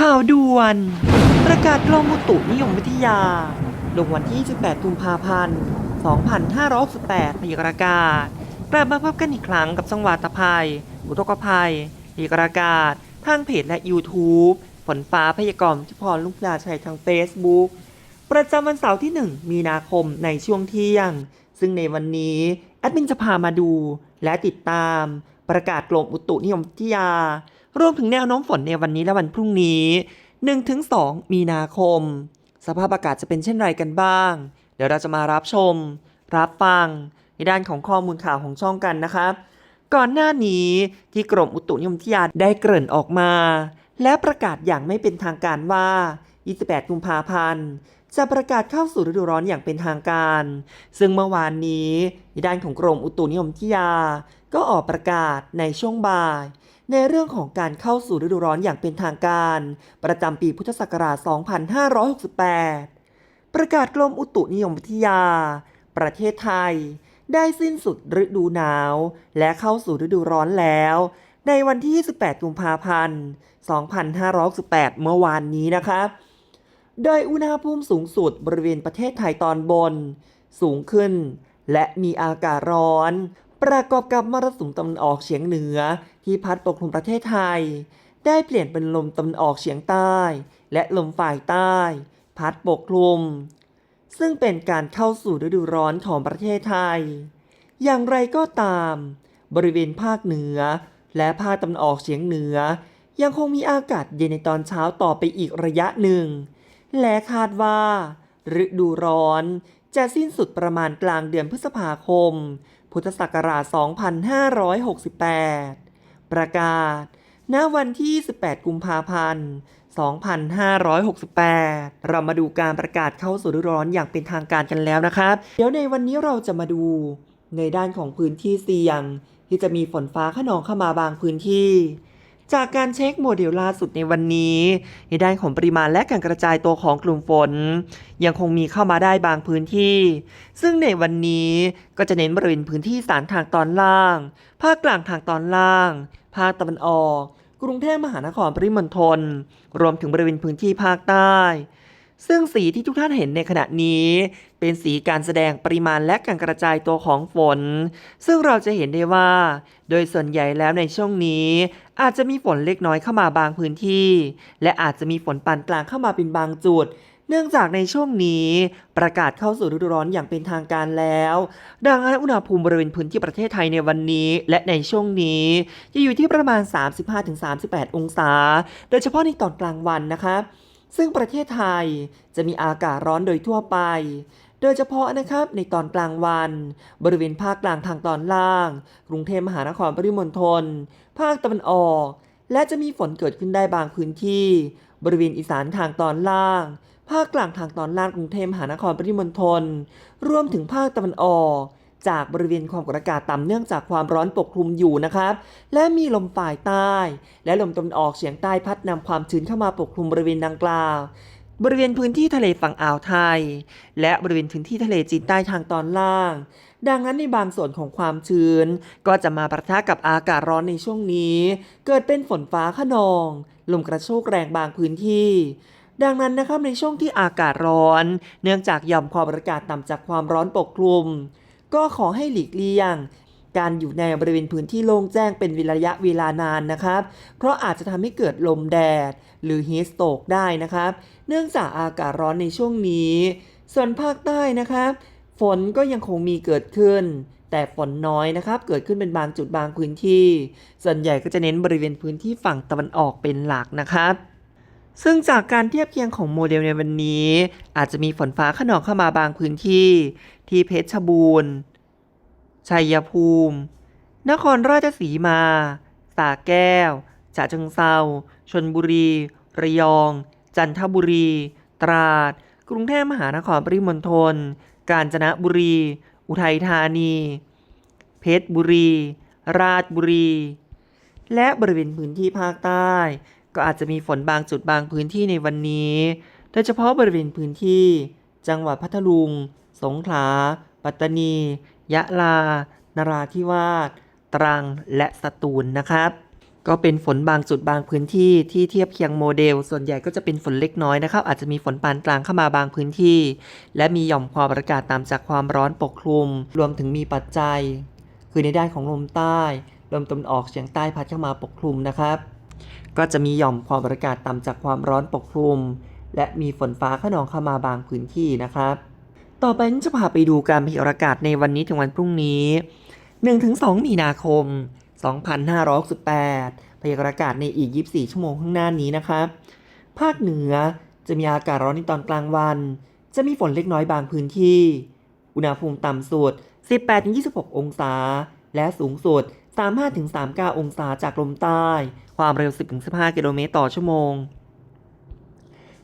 ข่าวด่วน ประกาศกรมอุตุนิยมวิทยา ลงวันที่28กุมภาพันธ์ 2568พยากรากาศ กลับมาพบกันอีกครั้งกับสังวาตภัย อุทกภัยพยากรากาศ ทางเพจและ YouTube ฝนฟ้าพยากรณ์ที่พรลุกลาชัยทาง Facebook ประจำวันเสาร์ที่ 1 มีนาคมในช่วงเที่ยง ซึ่งในวันนี้แอดมินจะพามาดูและติดตาม ประกาศกรมอุตุนิยมวิทยา รวมถึงแนวโน้มฝนในวันนี้และวันพรุ่งนี้ 1-2 มีนาคม สภาพอากาศจะเป็นเช่นไรกันบ้าง เดี๋ยวเราจะมารับชม รับฟัง ในด้านของข้อมูลข่าวของช่องกันนะครับ ก่อนหน้านี้ที่กรมอุตุนิยมวิทยาได้เกริ่นออกมา และประกาศอย่างไม่เป็นทางการว่า 28 กุมภาพันธ์จะประกาศเข้าสู่ฤดูร้อนอย่างเป็นทางการ ซึ่งเมื่อวานนี้ในด้านของกรมอุตุนิยมวิทยา ก็ออกประกาศในช่วงบ่าย ในเรื่องของการเข้าสู่ฤดูร้อนอย่างเป็นทางการ ประจำปีพุทธศักราช 2568 ประกาศกรมอุตุนิยมวิทยา ประเทศไทย ได้สิ้นสุดฤดูหนาว และเข้าสู่ฤดูร้อนแล้ว ในวันที่ 28 กุมภาพันธ์ 2568 เมื่อวานนี้นะครับโดยอุณหภูมิสูงสุดบริเวณประเทศไทยตอนบน สูงขึ้นและมีอากาศร้อน ประกอบกับมรสุมตะวันออกเฉียงเหนือ ที่พัดปกคลุมประเทศไทย ได้เปลี่ยนเป็นลมตะวันออกเฉียงใต้ และลมฝ่ายใต้ พัดปกคลุม ซึ่งเป็นการเข้าสู่ฤดูร้อนของประเทศไทย อย่างไรก็ตาม บริเวณภาคเหนือ และภาคตะวันออกเฉียงเหนือ ยังคงมีอากาศเย็นในตอนเช้าต่อไปอีกระยะหนึ่ง และคาดว่า ฤดูร้อนจะสิ้นสุดประมาณกลางเดือนพฤษภาคม พุทธศักราช 2568 ประกาศ ณ วันที่ 18 กุมภาพันธ์ 2568 เรามาดูการประกาศเข้าสู่ฤดูร้อนอย่างเป็นทางการกันแล้วนะครับ เดี๋ยวในวันนี้เราจะมาดูในด้านของพื้นที่เสี่ยง ที่จะมีฝนฟ้าขนองเข้ามาบางพื้นที่ จากการเช็คโมเดลล่าสุดในวันนี้ในด้านของปริมาณและการกระจายตัวของกลุ่มฝน ยังคงมีเข้ามาได้บางพื้นที่ ซึ่งในวันนี้ก็จะเน้นบริเวณพื้นที่สารทางตอนล่าง ภาคกลางทางตอนล่าง ภาคตะวันออก กรุงเทพมหานครปริมณฑลรวมถึงบริเวณพื้นที่ภาคใต้ ซึ่งสีที่ทุกท่านเห็นในขณะนี้ เป็นสีการแสดงปริมาณและการกระจายตัวของฝน ซึ่งเราจะเห็นได้ว่า โดยส่วนใหญ่แล้วในช่วงนี้ อาจจะมีฝนเล็กน้อยเข้ามาบางพื้นที่ และอาจจะมีฝนปานกลางเข้ามาเป็นบางจุดเนื่องจากในช่วงนี้ประกาศเข้าสู่ฤดูร้อนอย่างเป็นทางการแล้ว ดังนั้นอุณหภูมิบริเวณพื้นที่ประเทศไทยในวันนี้ และในช่วงนี้ จะอยู่ที่ประมาณ 35-38 องศา โดยเฉพาะในตอนกลางวันนะครับ ซึ่งประเทศไทยจะมีอากาศร้อนโดยทั่วไป โดยเฉพาะนะครับในตอนกลางวัน บริเวณภาคกลางทางตอนล่าง กรุงเทพมหานครปริมณฑลภาคตะวันออก และจะมีฝนเกิดขึ้นได้บางพื้นที่ บริเวณอีสานทางตอนล่าง ภาคกลางทางตอนล่างกรุงเทพมหานครปริมณฑลรวมถึงภาคตะวันออก จากบริเวณความกดอากาศต่ำเนื่องจากความร้อนปกคลุมอยู่นะครับ และมีลมฝ่ายใต้ และลมตะวันออกเฉียงใต้พัดนำความชื้นเข้ามาปกคลุมบริเวณดังกล่าว บริเวณพื้นที่ทะเลฝั่งอ่าวไทย และบริเวณพื้นที่ทะเลจีนใต้ทางตอนล่าง ดังนั้นในบางส่วนของความชื้น ก็จะมาประทะกับอากาศร้อนในช่วงนี้ เกิดเป็นฝนฟ้าขนอง ลมกระโชกแรงบางพื้นที่ดังนั้นนะครับในช่วงที่อากาศร้อน เนื่องจากหย่อมความกดอากาศต่ำจากความร้อนปกคลุม ก็ขอให้หลีกเลี่ยง การอยู่ในบริเวณพื้นที่โล่งแจ้งเป็นระยะเวลานานนะครับ เพราะอาจจะทำให้เกิดลมแดด หรือฮีสโตกได้นะครับ เนื่องจากอากาศร้อนในช่วงนี้ ส่วนภาคใต้นะครับ ฝนก็ยังคงมีเกิดขึ้นแต่ฝนน้อยนะครับ เกิดขึ้นเป็นบางจุดบางพื้นที่ ส่วนใหญ่ก็จะเน้นบริเวณพื้นที่ฝั่งตะวันออกเป็นหลักนะครับ ซึ่งจากการเทียบเคียงของโมเดลในวันนี้ อาจจะมีฝนฟ้าขนองเข้ามาบางพื้นที่ ที่เพชรบูรณ์ ชัยภูมิ นครราชสีมาสระแก้ว ฉะเชิงเซาชนบุรี ระยอง จันทบุรี ตราด กรุงเทพมหานครปริมณฑล กาญจนบุรี อุทัยธานี เพชรบุรี ราชบุรี และบริเวณพื้นที่ภาคใต้ ก็อาจจะมีฝนบางจุดบางพื้นที่ในวันนี้ โดยเฉพาะบริเวณพื้นที่ จังหวัดพัทลุง สงขลา ปัตตานี ยะลา นราธิวาส ตรัง และสตูลนะครับ ก็เป็นฝนบางจุดบางพื้นที่ที่เทียบเคียงโมเดล ส่วนใหญ่ก็จะเป็นฝนเล็กน้อยนะครับ อาจจะมีฝนปานกลางเข้ามาบางพื้นที่ และมีหย่อมความอากาศตามจากความร้อนปกคลุม รวมถึงมีปัจจัย คือในด้านของลมใต้ลมตะวันออกเฉียงใต้พัดเข้ามาปกคลุมนะครับ ก็จะมีหย่อมความอากาศต่ำจากความร้อนปกคลุม และมีฝนฟ้าขนองเข้ามาบางพื้นที่นะครับ ต่อไปจะพาไปดูการพยากรณ์อากาศในวันนี้ถึงวันพรุ่งนี้ 1-2 มีนาคม 2568พยากรณ์อากาศในอีก 24 ชั่วโมงข้างหน้านี้นะครับ ภาคเหนือจะมีอากาศร้อนในตอนกลางวัน จะมีฝนเล็กน้อยบางพื้นที่ อุณหภูมิต่ำสุด 18-26 องศา และสูงสุด 35-39 องศาจากลมใต้ ความเร็ว 10-15 กิโลเมตรต่อชั่วโมง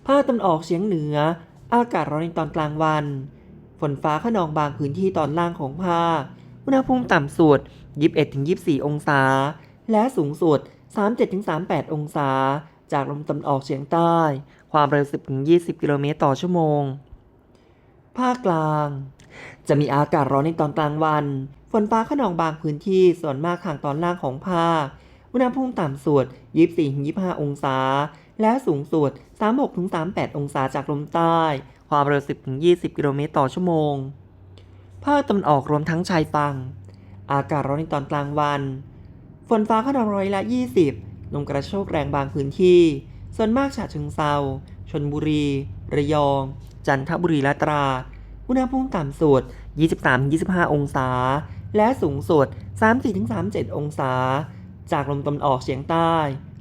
ภาคตะวันออกเฉียงเหนือ อากาศร้อนในตอนกลางวัน ฝนฟ้าขนองบางพื้นที่ตอนล่างของภาค อุณหภูมิต่ำสุด 21-24 องศา และสูงสุด 37-38 องศา จากลมตะวันออกเฉียงใต้ ความเร็ว 10-20 กิโลเมตรต่อชั่วโมง ภาคกลาง จะมีอากาศร้อนในตอนกลางวัน ฝนฟ้าขนองบางพื้นที่ส่วนมากทางตอนล่างของภาค อุณหภูมิต่ำสุด 24-25 องศา และสูงสุด 36-38 องศาจากลมใต้ ความเร็ว 10-20 กิโลเมตรต่อชั่วโมง ภาคตะวันออกรวมทั้งชายฝั่ง อากาศร้อนในตอนกลางวัน ฝนฟ้าขนองร้อยละ 20 ลมกระโชกแรงบางพื้นที่ ส่วนมากฉะเชิงเซาชนบุรี ระยอง จันทบุรีและตราดอุณหภูมิต่ำสุด 23-25 องศา และสูงสุด 34-37 องศา จากลมตะวันออกเฉียงใต้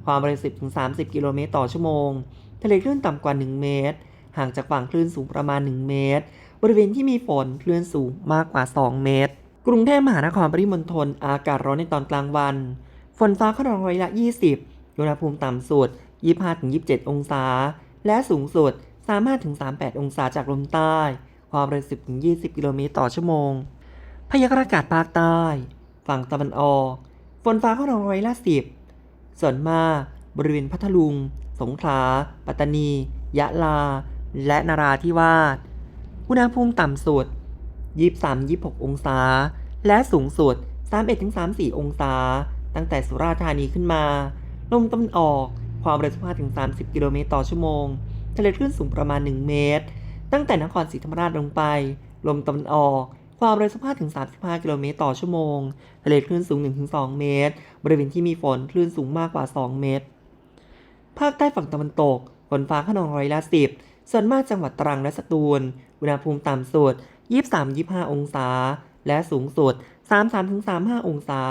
ความเร็ว 10-30 กิโลเมตรต่อชั่วโมง ทะเลคลื่นต่ำกว่า 1 เมตร ห่างจากฝั่งคลื่นสูงประมาณ 1 เมตร บริเวณที่มีฝนคลื่นสูงมากกว่า 2 เมตร กรุงเทพมหานครปริมณฑลอากาศร้อนในตอนกลางวัน ฝนฟ้าขนองร้อยละ 20 อุณหภูมิต่ำสุด 25-27 องศา และสูงสุด 35-38 องศาจากลมใต้ ความเร็ว 10-20 กิโลเมตรต่อชั่วโมง พยากรณ์อากาศภาคใต้ ฝั่งตะวันออก ฝนฟ้าขนองร้อยละ 10 ส่วนมาก บริเวณพัทลุง สงขลา ปัตตานี ยะลา และนาราธิวาส อุณหภูมิต่ำสุด 23-26 องศา และสูงสุด 31-34 องศา ตั้งแต่สุราษฎร์ธานีขึ้นมา ลมตะวันออก ความเร็ว15-30 กิโลเมตรต่อชั่วโมง ทะเลคลื่นสูงประมาณ 1 เมตร ตั้งแต่นครศรีธรรมราชลงไป ลมตะวันออกความเร็ว15-35 กิโลเมตรต่อชั่วโมง ทะเลคลื่นสูง 1-2 เมตร บริเวณที่มีฝนคลื่นสูงมากกว่า 2 เมตร ภาคใต้ฝั่งตะวันตก ฝนฟ้าขนองร้อยละสิบ ส่วนมากจังหวัดตรังและสตูล อุณหภูมิต่ำสุด 23-25 องศา และสูงสุด 33-35 องศา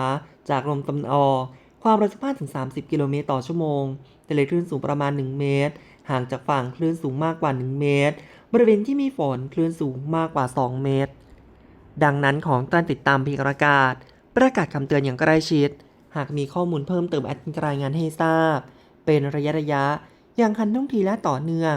จากลมตะวันออก ความเร็ว15-30 กิโลเมตรต่อชั่วโมงทะเลคลื่นสูงประมาณ 1 เมตร ห่างจากฝั่งคลื่นสูงมากกว่า 1 เมตร บริเวณที่มีฝนคลื่นสูงมากกว่า 2 เมตร ดังนั้นของการติดตามพยากรอากาศ ประกาศคำเตือนอย่างใกล้ชิด หากมีข้อมูลเพิ่มเติมแอดมินจรายงานให้ทราบ เป็นระยะระยะอย่างทันท่งทีและต่อเนื่อง